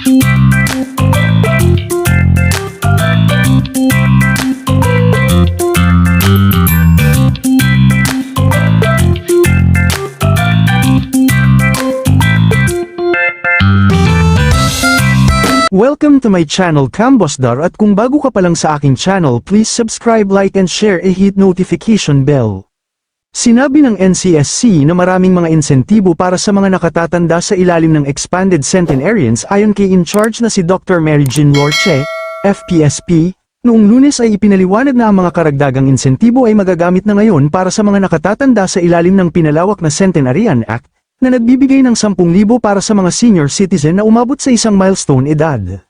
Welcome to my channel Cambosdar at kung bago ka pa lang sa aking channel please subscribe like and share and hit notification bell. Sinabi ng NCSC na maraming mga insentibo para sa mga nakatatanda sa ilalim ng expanded centenarians ayon kay in charge na si Dr. Mary Jean Lorche, FPSP, noong lunes ay ipinaliwanag na ang mga karagdagang insentibo ay magagamit na ngayon para sa mga nakatatanda sa ilalim ng pinalawak na Centenarian Act, na nagbibigay ng 10,000 para sa mga senior citizen na umabot sa isang milestone edad.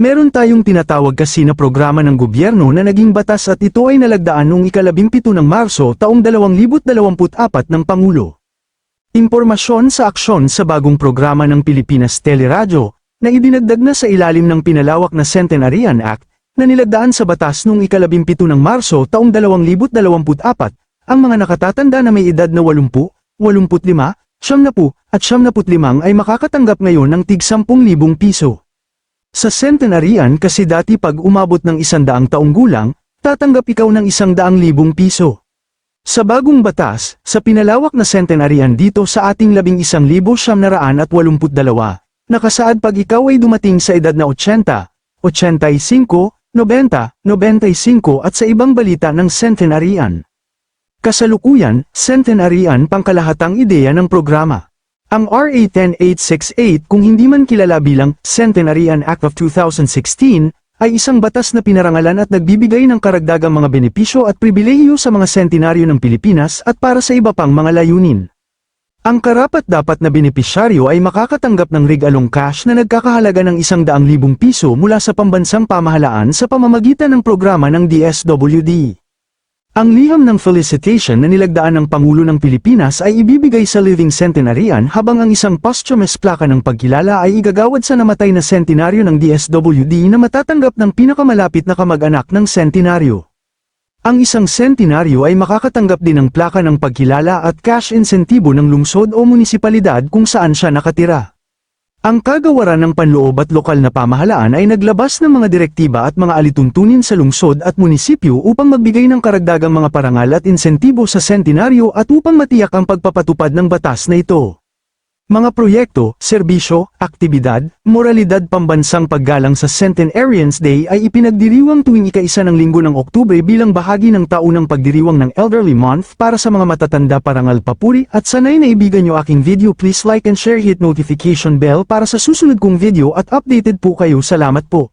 Meron tayong tinatawag kasi na programa ng gobyerno na naging batas at ito ay nalagdaan noong ikalabimpito ng Marso taong 2024 ng Pangulo. Impormasyon sa aksyon sa bagong programa ng Pilipinas Teleradyo, na idinagdag na sa ilalim ng pinalawak na Centenarian Act, na nilagdaan sa batas noong ikalabimpito ng Marso taong 2024, ang mga nakatatanda na may edad na 80, 85, siyam na po, at siyam na limang ay makakatanggap ngayon ng tig 10,000 piso. Sa centenarian kasi dati pag umabot ng isandaang taong gulang, tatanggap ikaw ng isang daang libong piso. Sa bagong batas, sa pinalawak na centenarian dito sa ating labing isang libo siyam na raan at walumput dalawa, nakasaad pag ikaw ay dumating sa edad na 80, 85, 90, 95 at sa ibang balita ng centenarian. Kasalukuyan, centenarian pangkalahatang ideya ng programa. Ang RA 10868 kung hindi man kilala bilang Centenarian Act of 2016, ay isang batas na pinarangalan at nagbibigay ng karagdagang mga benepisyo at pribilehiyo sa mga sentenaryo ng Pilipinas at para sa iba pang mga layunin. Ang karapat-dapat na benepisyaryo ay makakatanggap ng regalong cash na nagkakahalaga ng isang daang libong piso mula sa pambansang pamahalaan sa pamamagitan ng programa ng DSWD. Ang liham ng felicitation na nilagdaan ng Pangulo ng Pilipinas ay ibibigay sa Living Centenarian habang ang isang posthumous plaka ng pagkilala ay igagawad sa namatay na sentenaryo ng DSWD na matatanggap ng pinakamalapit na kamag-anak ng sentenaryo. Ang isang sentenaryo ay makakatanggap din ng plaka ng pagkilala at cash insentibo ng lungsod o munisipalidad kung saan siya nakatira. Ang kagawaran ng panloob at lokal na pamahalaan ay naglabas ng mga direktiba at mga alituntunin sa lungsod at munisipyo upang magbigay ng karagdagang mga parangal at insentibo sa sentenaryo at upang matiyak ang pagpapatupad ng batas na ito. Mga proyekto, serbisyo, aktibidad, moralidad pambansang paggalang sa Centenarians Day ay ipinagdiriwang tuwing ika-isa ng linggo ng Oktubre bilang bahagi ng taunang pagdiriwang ng Elderly Month para sa mga matatanda parangal papuri at sanay na ibigan nyo aking video please like and share hit notification bell para sa susunod kong video at updated po kayo salamat po.